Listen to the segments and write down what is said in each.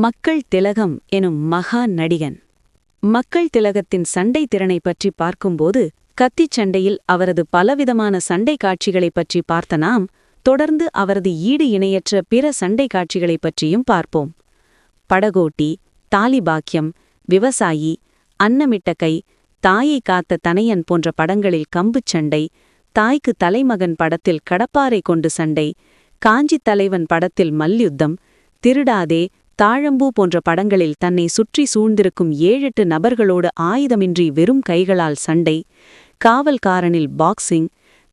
மக்கள் திலகம் எனும் மகா நடிகன். மக்கள் திலகத்தின் சண்டை திறனை பற்றி பார்க்கும்போது கத்திச் சண்டையில் அவரது பலவிதமான சண்டை காட்சிகளைப் பற்றி பார்த்த நாம் தொடர்ந்து அவரது ஈடு இணையற்ற பிற சண்டை காட்சிகளைப் பற்றியும் பார்ப்போம். படகோட்டி தாலிபாக்கியம் விவசாயி அன்னமிட்ட கை தாயை காத்த தனையன் போன்ற படங்களில் கம்புச் சண்டை தாய்க்கு தலைமகன் படத்தில் கடப்பாறை கொண்டு சண்டை காஞ்சித் தலைவன் படத்தில் மல்யுத்தம் திருடாதே தாழம்பூ போன்ற படங்களில் தன்னை சுற்றி சூழ்ந்திருக்கும் ஏழெட்டு நபர்களோடு ஆயுதமின்றி வெறும் கைகளால் சண்டை காவல்காரனில் பாக்ஸிங்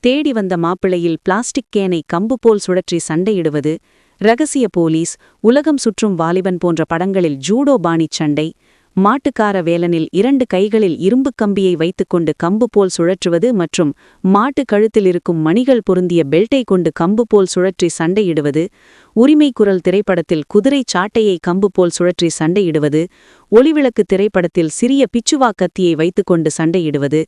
தேடி வந்த மாப்பிள்ளையில் பிளாஸ்டிக் கேனை கம்பு போல் சுழற்றி சண்டையிடுவது ரகசிய போலீஸ் உலகம் சுற்றும் வாலிபன் போன்ற படங்களில் ஜூடோ பாணிச் சண்டை மாட்டுக்கார வேலனில் இரண்டு கைகளில் இரும்புக் கம்பியை வைத்துக்கொண்டு கம்பு போல் சுழற்றுவது மற்றும் மாட்டு கழுத்தில் இருக்கும் மணிகள் பொருந்திய பெல்ட்டை கொண்டு கம்பு போல் சுழற்றி சண்டையிடுவது உரிமை குரல் திரைப்படத்தில் குதிரை சாட்டையை கம்பு போல் சுழற்றி சண்டையிடுவது ஒளிவிளக்கு திரைப்படத்தில் சிறிய பிச்சுவா கத்தியை வைத்துக்கொண்டு சண்டையிடுவது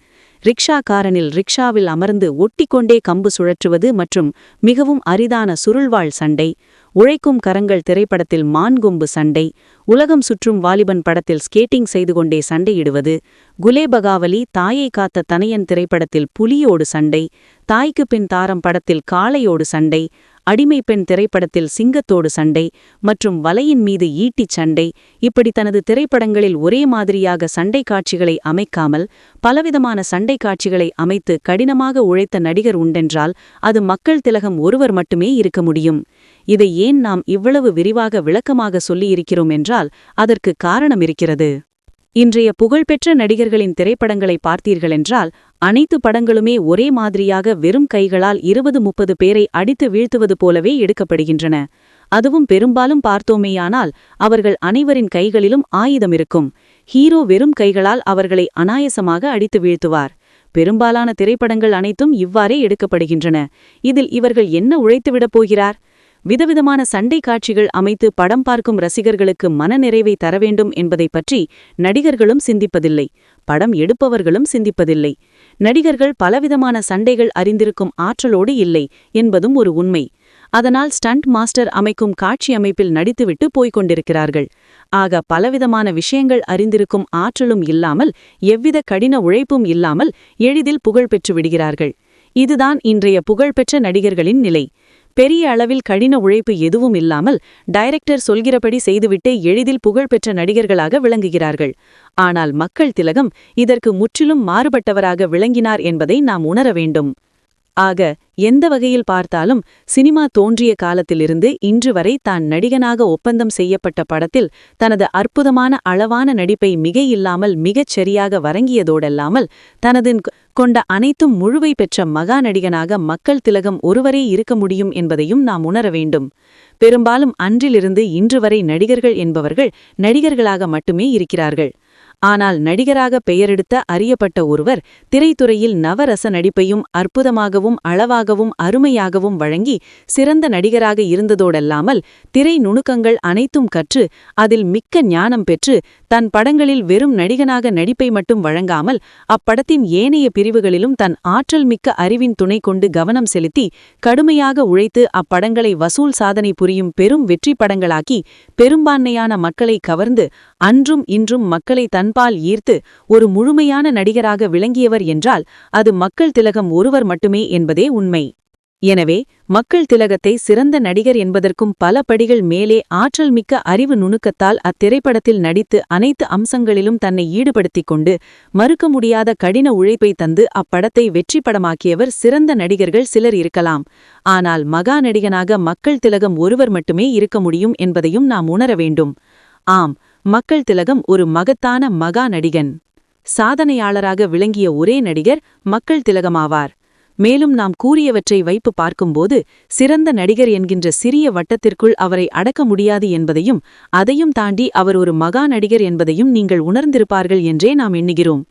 ரிக்ஷாக்காரனில் ரிக்ஷாவில் அமர்ந்து ஒட்டிக்கொண்டே கம்பு சுழற்றுவது மற்றும் மிகவும் அரிதான சுருள்வாள் சண்டை உழைக்கும் கரங்கள் திரைப்படத்தில் மான்கொம்பு சண்டை உலகம் சுற்றும் வாலிபன் படத்தில் ஸ்கேட்டிங் செய்து கொண்டே சண்டையிடுவது குலேபகாவலி தாயை காத்த தனையன் திரைப்படத்தில் புலியோடு சண்டை தாய்க்கு பின் தாரம் படத்தில் காளையோடு சண்டை அடிமை பெண் திரைப்படத்தில் சிங்கத்தோடு சண்டை மற்றும் வலையின் மீது ஈட்டிச் சண்டை. இப்படி தனது திரைப்படங்களில் ஒரே மாதிரியாக சண்டை காட்சிகளை அமைக்காமல் பலவிதமான சண்டை காட்சிகளை அமைத்து கடினமாக உழைத்த நடிகர் உண்டென்றால் அது மக்கள் திலகம் ஒருவர் மட்டுமே இருக்க முடியும். இதை ஏன் நாம் இவ்வளவு விரிவாக விளக்கமாக சொல்லியிருக்கிறோம் என்றால் அதற்கு காரணம் இருக்கிறது. இன்றைய புகழ்பெற்ற நடிகர்களின் திரைப்படங்களை பார்த்தீர்களென்றால் அனைத்து படங்களுமே ஒரே மாதிரியாக வெறும் கைகளால் இருபது முப்பது பேரை அடித்து வீழ்த்துவது போலவே எடுக்கப்படுகின்றன. அதுவும் பெரும்பாலும் பார்த்தோமேயானால் அவர்கள் அனைவரின் கைகளிலும் ஆயுதம் இருக்கும். ஹீரோ வெறும் கைகளால் அவர்களை அனாயசமாக அடித்து வீழ்த்துவார். பெரும்பாலான திரைப்படங்கள் அனைத்தும் இவ்வாறே எடுக்கப்படுகின்றன. இதில் இவர்கள் என்ன உழைத்துவிடப் போகிறார்? விதவிதமான சண்டை காட்சிகள் அமைத்து படம் பார்க்கும் ரசிகர்களுக்கு மனநிறைவை தர வேண்டும் என்பதை பற்றி நடிகர்களும் சிந்திப்பதில்லை படம் எடுப்பவர்களும் சிந்திப்பதில்லை. நடிகர்கள் பலவிதமான சண்டைகள் அறிந்திருக்கும் ஆற்றலோடு இல்லை என்பதும் ஒரு உண்மை. அதனால் ஸ்டண்ட் மாஸ்டர் அமைக்கும் காட்சி அமைப்பில் நடித்துவிட்டு போய்க் கொண்டிருக்கிறார்கள். ஆக பலவிதமான விஷயங்கள் அறிந்திருக்கும் ஆற்றலும் இல்லாமல் எவ்வித கடின உழைப்பும் இல்லாமல் எளிதில் புகழ் பெற்று விடுகிறார்கள். இதுதான் இன்றைய புகழ்பெற்ற நடிகர்களின் நிலை. பெரிய அளவில் கடின உழைப்பு எதுவும் இல்லாமல் டைரக்டர் சொல்கிறபடி செய்துவிட்டு எளிதில் புகழ்பெற்ற நடிகர்களாக விளங்குகிறார்கள். ஆனால் மக்கள் திலகம் இதற்கு முற்றிலும் மாறுபட்டவராக விளங்கினார் என்பதை நாம் உணர வேண்டும். ஆக எந்த வகையில் பார்த்தாலும் சினிமா தோன்றிய காலத்திலிருந்து இன்று வரை தான் நடிகனாக ஒப்பந்தம் செய்யப்பட்ட படத்தில் தனது அற்புதமான அளவான நடிப்பை மிக இல்லாமல் மிகச் சரியாக வரங்கியதோடல்லாமல் தனது கொண்ட அனைத்தும் முழுவை பெற்ற மகா நடிகனாக மக்கள் திலகம் ஒருவரே இருக்க முடியும் என்பதையும் நாம் உணர வேண்டும். பெரும்பாலும் அன்றிலிருந்து இன்று வரை நடிகர்கள் என்பவர்கள் நடிகர்களாக மட்டுமே இருக்கிறார்கள். ஆனால் நடிகராக பெயரெடுத்த அறியப்பட்ட ஒருவர் திரைத்துறையில் நவரச நடிப்பையும் அற்புதமாகவும் அளவாகவும் அருமையாகவும் வழங்கி சிறந்த நடிகராக இருந்ததோடல்லாமல் திரை நுணுக்கங்கள் அனைத்தும் கற்று அதில் மிக்க ஞானம் பெற்று தன் படங்களில் வெறும் நடிகனாக நடிப்பை மட்டும் வழங்காமல் அப்படத்தின் ஏனைய பிரிவுகளிலும் தன் ஆற்றல் மிக்க அறிவின் துணை கொண்டு கவனம் செலுத்தி கடுமையாக உழைத்து அப்படங்களை வசூல் சாதனை புரியும் பெரும் வெற்றி படங்களாக்கி பெரும்பான்மையான மக்களை கவர்ந்து அன்றும் இன்றும் மக்களை தன் அன்பால் ஈர்த்து ஒரு முழுமையான நடிகராக விளங்கியவர் என்றால் அது மக்கள் திலகம் ஒருவர் மட்டுமே என்பதே உண்மை. எனவே மக்கள் திலகத்தை சிறந்த நடிகர் என்பதற்கும் பல படிகள் மேலே ஆற்றல் மிக்க அறிவு நுணுக்கத்தால் அத்திரைப்படத்தில் நடித்து அனைத்து அம்சங்களிலும் தன்னை ஈடுபடுத்திக் கொண்டு மறுக்க முடியாத கடின உழைப்பை தந்து அப்படத்தை வெற்றி படமாக்கியவர் சிறந்த நடிகர்கள் சிலர் இருக்கலாம். ஆனால் மகா நடிகனாக மக்கள் திலகம் ஒருவர் மட்டுமே இருக்க முடியும் என்பதையும் நாம் உணர வேண்டும். ஆம் மக்கள் திலகம் ஒரு மகத்தான மகா நடிகன். சாதனையாளராக விளங்கிய ஒரே நடிகர் மக்கள் திலகமாவார். மேலும் நாம் கூறியவற்றை வைப்பு பார்க்கும்போது சிறந்த நடிகர் என்கின்ற சிறிய வட்டத்திற்குள் அவரை அடக்க முடியாது என்பதையும் அதையும் தாண்டி அவர் ஒரு மகா நடிகர் என்பதையும் நீங்கள் உணர்ந்திருப்பார்கள் என்றே நாம் எண்ணுகிறோம்.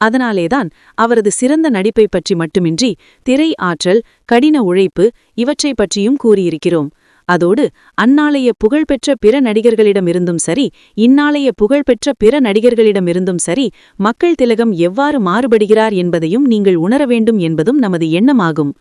அதனாலேதான் அவரது சிறந்த நடிப்பை பற்றி மட்டுமின்றி திரை ஆற்றல் கடின உழைப்பு இவற்றை பற்றியும் கூறியிருக்கிறோம். அதோடு அந்நாளைய புகழ்பெற்ற பிற நடிகர்களிடமிருந்தும் சரி இந்நாளைய புகழ்பெற்ற பிற நடிகர்களிடமிருந்தும் சரி மக்கள் திலகம் எவ்வாறு மாறுபடுகிறார் என்பதையும் நீங்கள் உணர வேண்டும் என்பதும் நமது எண்ணமாகும்.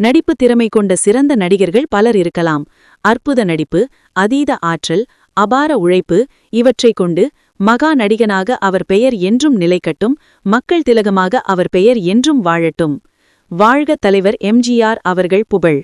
நடிப்பு திறமை கொண்ட சிறந்த நடிகர்கள் பலர் இருக்கலாம். அற்புத நடிப்பு அதீத ஆற்றல் அபார உழைப்பு இவற்றைக் கொண்டு மகா நடிகனாக அவர் பெயர் என்றும் நிலைக்கட்டும் மக்கள் திலகமாக அவர் பெயர் என்றும் வாழட்டும். வாழ்க தலைவர் எம்ஜிஆர் அவர்கள் புகழ்.